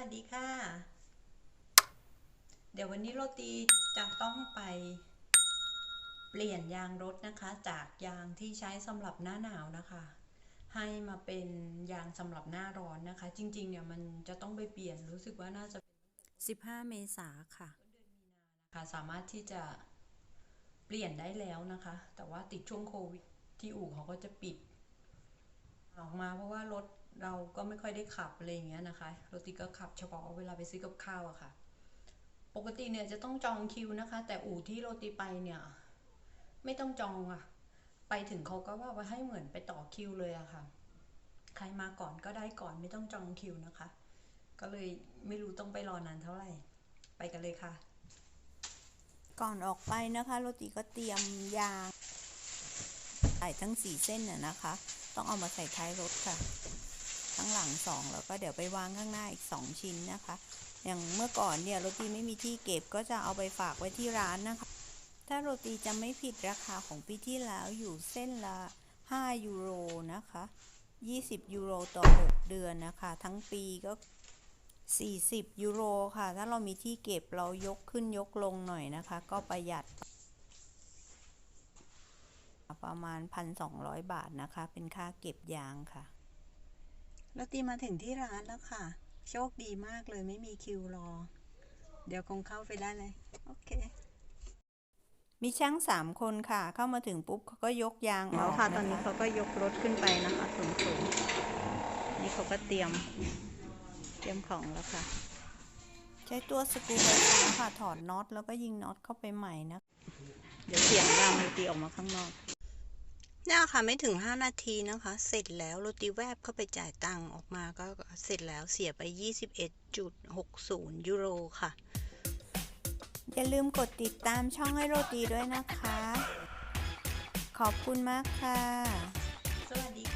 วัสดีค่ะ เดี๋ยววันนี้โรตีจะต้องไปเปลี่ยนยางรถนะคะ จากยางที่ใช้สำหรับหน้าหนาวนะคะ ให้มาเป็นยางสำหรับหน้าร้อนนะคะ จริง ๆ เนี่ยมันจะต้องไปเปลี่ยนรู้สึกว่าน่าจะ 15 เมษาค่ะค่ะ สามารถที่จะเปลี่ยนได้แล้วนะคะ แต่ว่าติดช่วงโควิดที่อู่เขาก็จะปิด ออกมาเพราะว่ารถ เราก็ไม่ค่อยได้ขับอะไรอย่างเงี้ยนะคะรถติก็ขับเฉพาะเวลาไปซื้อกับข้าวอะค่ะ ปกติเนี่ยจะต้องจองคิวนะคะ แต่อู่ที่โรตีไปเนี่ย ไม่ต้องจองอะไปถึงเขาก็ว่าว่าให้เหมือนไปต่อคิวเลยอะค่ะ ใครมาก่อนก็ได้ก่อนไม่ต้องจองคิวนะคะ ก็เลยไม่รู้ต้องไปรอนานเท่าไหร่ ไปกันเลยค่ะ ก่อนออกไปนะคะ โรตีก็เตรียมยางใส่ทั้งสี่เส้นน่ะนะคะ ต้องเอามาใส่ท้ายรถค่ะ ทั้งหลังสองแล้วก็เดี๋ยวไปวางข้างหน้าอีกสองชิ้นนะคะ อย่างเมื่อก่อนเนี่ยโรตีไม่มีที่เก็บก็จะเอาไปฝากไว้ที่ร้านนะคะ ถ้าโรตีจะไม่ผิดราคาของปีที่แล้วอยู่เส้นละ 5 ยูโรนะคะ 20 ยูโรต่อ 6 เดือนนะคะ ทั้งปีก็40 ยูโรค่ะ ถ้าเรามีที่เก็บเรายกขึ้นยกลงหน่อยนะคะ ก็ประหยัด ประมาณ 1,200 บาทนะคะ เป็นค่าเก็บยางค่ะ เราตีมาถึงที่ร้านแล้วค่ะ โชคดีมากเลยไม่มีคิวรอ เดี๋ยวคงเข้าไปได้เลย โอเค มีช่างสามคนค่ะ เข้ามาถึงปุ๊บเขาก็ยกยางอแล้วอกค่ะะตอนนี้เขาก็ยกรถขึ้นไปนะคะสูงสูงๆนี่เขาก็เตรียม เตรียมของแล้วค่ะ ใช้ตัวสกรูไฟฟ้าค่ะถอดน็อตแล้วก็ยิงน็อตเข้าไปใหม่นะ เดี๋ยวเสียงดังโรตีออกมาข้างนอก เนี่ยค่ะไม่ถึง 5 นาทีนะคะ เสร็จแล้วโรตีแวบเข้าไปจ่ายตังค์ออกมาก็เสร็จแล้วเสียไป 21.60 ยูโรค่ะ อย่าลืมกดติดตามช่องให้โรตีด้วยนะคะ ขอบคุณมากค่ะ สวัสดี